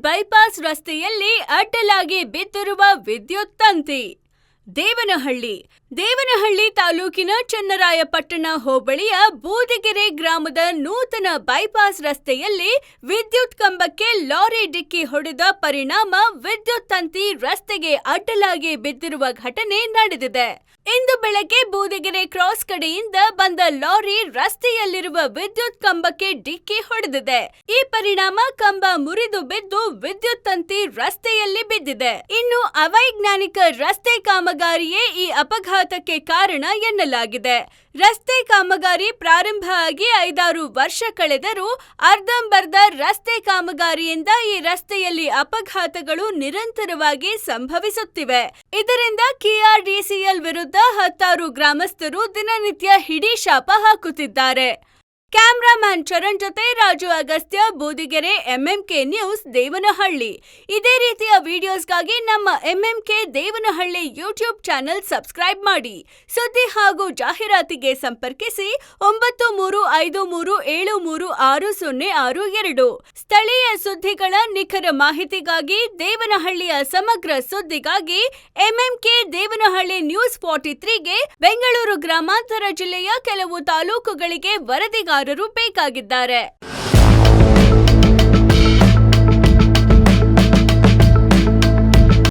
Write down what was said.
Bypass ರಸ್ತೆಯಲ್ಲಿ ಅಡ್ಡಲಾಗಿ ಬಿದ್ದಿರುವ ವಿದ್ಯುತ್ ತಂತಿ. ದೇವನಹಳ್ಳಿ. ದೇವನಹಳ್ಳಿ ತಾಲೂಕಿನ ಚನ್ನರಾಯಪಟ್ಟಣ ಹೋಬಳಿಯ ಬೂದಿಗೆರೆ ಗ್ರಾಮದ ನೂತನ ಬೈಪಾಸ್ ರಸ್ತೆಯಲ್ಲಿ ವಿದ್ಯುತ್ ಕಂಬಕ್ಕೆ ಲಾರಿ ಡಿಕ್ಕಿ ಹೊಡೆದ ಪರಿಣಾಮ ವಿದ್ಯುತ್ ತಂತಿ ರಸ್ತೆಗೆ ಅಡ್ಡಲಾಗಿ ಬಿದ್ದಿರುವ ಘಟನೆ ನಡೆದಿದೆ. ಇಂದು ಬೆಳಗ್ಗೆ ಬೂದಿಗೆರೆ ಕ್ರಾಸ್ ಕಡೆಯಿಂದ ಬಂದ ಲಾರಿ ರಸ್ತೆಯಲ್ಲಿರುವ ವಿದ್ಯುತ್ ಕಂಬಕ್ಕೆ ಡಿಕ್ಕಿ ಹೊಡೆದಿದೆ. ಈ ಪರಿಣಾಮ ಕಂಬ ಮುರಿದು ಬಿದ್ದು ವಿದ್ಯುತ್ ತಂತಿ ರಸ್ತೆಯಲ್ಲಿ ಬಿದ್ದಿದೆ. ಇನ್ನು ಅವೈಜ್ಞಾನಿಕ ರಸ್ತೆ ಕಾಮಗಾರಿಯೇ ಈ ಅಪಘಾತಕ್ಕೆ ಕಾರಣ ಎನ್ನಲಾಗಿದೆ. ರಸ್ತೆ ಕಾಮಗಾರಿ ಪ್ರಾರಂಭ ಆಗಿ ಐದಾರು ವರ್ಷ ಕಳೆದರೂ ಅರ್ಧಂಬರ್ಧ ರಸ್ತೆ ಕಾಮಗಾರಿಯಿಂದ ಈ ರಸ್ತೆಯಲ್ಲಿ ಅಪಘಾತಗಳು ನಿರಂತರವಾಗಿ ಸಂಭವಿಸುತ್ತಿವೆ. ಇದರಿಂದ ಕೆಆರ್ಡಿಸಿಎಲ್ ವಿರುದ್ಧ ಹತ್ತಾರು ಗ್ರಾಮಸ್ಥರು ದಿನನಿತ್ಯ ಹಿಡಿ ಶಾಪ ಹಾಕುತ್ತಿದ್ದಾರೆ. ಕ್ಯಾಮ್ರಾಮ್ಯಾನ್ ಚರಣ್ ಜೊತೆ ರಾಜು ಅಗಸ್ತ್ಯ, ಬೂದಿಗೆರೆ, ಎಂಎಂಕೆ ನ್ಯೂಸ್, ದೇವನಹಳ್ಳಿ. ಇದೇ ರೀತಿಯ ವಿಡಿಯೋಸ್ಗಾಗಿ ನಮ್ಮ MMK Devanahalli YouTube channel subscribe ಮಾಡಿ. ಸುದ್ದಿ ಹಾಗೂ ಜಾಹೀರಾತಿಗೆ ಸಂಪರ್ಕಿಸಿ ಒಂಬತ್ತು ಮೂರು ಐದು ಮೂರು ಏಳು ಮೂರು ಆರು ಸೊನ್ನೆ ಆರು ಎರಡು. ಸ್ಥಳೀಯ ಸುದ್ದಿಗಳ ನಿಖರ ಮಾಹಿತಿಗಾಗಿ ದೇವನಹಳ್ಳಿಯ ಸಮಗ್ರ ಸುದ್ದಿಗಾಗಿ ಎಂಎಂಕೆ ದೇವನಹಳ್ಳಿ ನ್ಯೂಸ್ ಫಾರ್ಟಿ ತ್ರೀಗೆ ಬೆಂಗಳೂರು ಗ್ರಾಮಾಂತರ ಜಿಲ್ಲೆಯ ಕೆಲವು ತಾಲೂಕುಗಳಿಗೆ ವರದಿಗಾರರು ಬೇಕಾಗಿದ್ದಾರೆ.